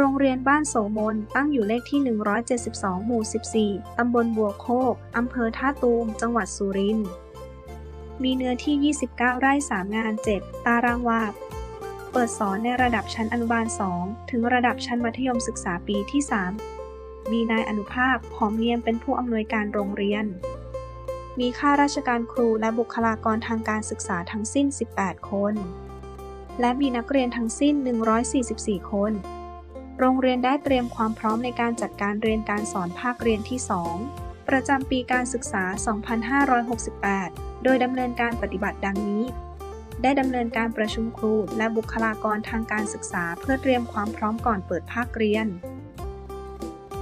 โรงเรียนบ้านโสมนตั้งอยู่เลขที่ 172 หมู่ 14 ตำบลบัวโคก อำเภอท่าตูม จังหวัดสุรินทร์ มีเนื้อที่ 29 ไร่ 3 งาน 7 ตารางวาเปิดสอนในระดับชั้นอนุบาล 2 ถึงระดับชั้นมัธยมศึกษาปีที่ 3 มีนายอนุภาพหอมเนียมเป็นผู้อำนวยการโรงเรียน มีข้าราชการครูและบุคลากรทางการศึกษาทั้งสิ้น 18 คน และมีนักเรียนทั้งสิ้น 144 คน โรงเรียนได้เตรียมความพร้อมในการจัดการเรียนการสอนภาคเรียนที่ 2 ประจำปีการศึกษา 2568 โดยดำเนินการปฏิบัติดังนี้ ได้ดำเนินการประชุมครูและบุคลากรทางการศึกษาเพื่อเตรียมความพร้อมก่อนเปิดภาคเรียน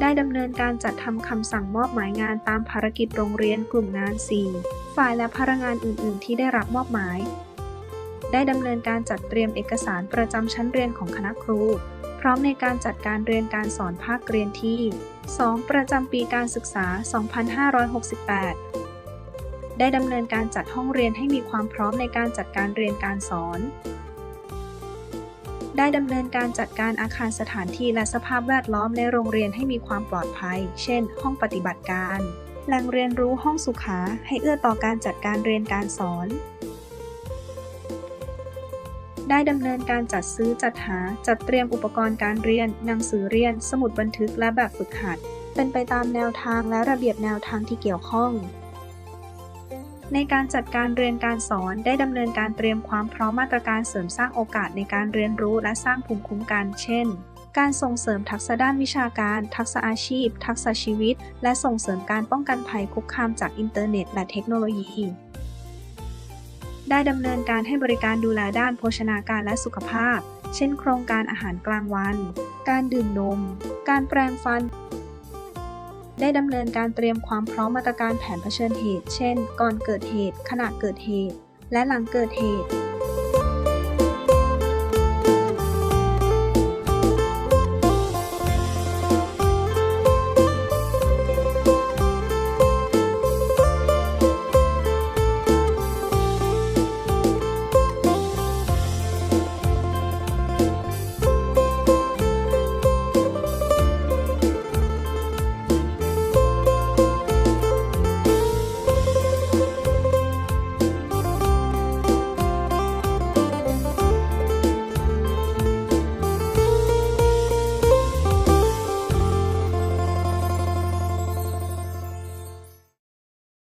ได้ดำเนินการจัดทำคำสั่งมอบหมายงานตามภารกิจโรงเรียนกลุ่มงาน 4 ฝ่ายและพนักงานอื่น ๆ ที่ได้รับมอบหมาย ได้ดำเนินการจัดเตรียมเอกสารประจำชั้นเรียนของคณะครู พร้อมในการจัดการเรียนการสอนภาคเรียนที่ 2 ประจำปีการศึกษา 2568 ได้ดำเนินการจัดห้องเรียนให้มีความพร้อมในการจัดการเรียนการสอน ได้ดำเนินการจัดการอาคารสถานที่และสภาพแวดล้อมในโรงเรียนให้มีความปลอดภัย เช่น ห้องปฏิบัติการ แหล่งเรียนรู้ห้องสุขาให้เอื้อต่อการจัดการเรียนการสอน ได้ดำเนินการจัดซื้อจัดหาจัดเตรียมอุปกรณ์การเรียน หนังสือเรียน สมุดบันทึกและแบบฝึกหัด เป็นไปตามแนวทางและระเบียบแนวทางที่เกี่ยวข้อง ในการจัดการเรียนการสอนได้ดำเนินการเตรียมความพร้อมมาตรการเสริมสร้างโอกาสในการเรียนรู้และสร้างภูมิคุ้มกัน เช่น การส่งเสริมทักษะด้านวิชาการ ทักษะอาชีพ ทักษะชีวิต และส่งเสริมการป้องกันภัยคุกคามจากอินเทอร์เน็ต และเทคโนโลยี ได้ดำเนินการให้บริการดูแลด้านโภชนาการและสุขภาพ เช่นโครงการอาหารกลางวัน การดื่มนม การแปรงฟัน ได้ดำเนินการเตรียมความพร้อมมาตรการแผนเผชิญเหตุ เช่น ก่อนเกิดเหตุ ขณะเกิดเหตุ และหลังเกิดเหตุ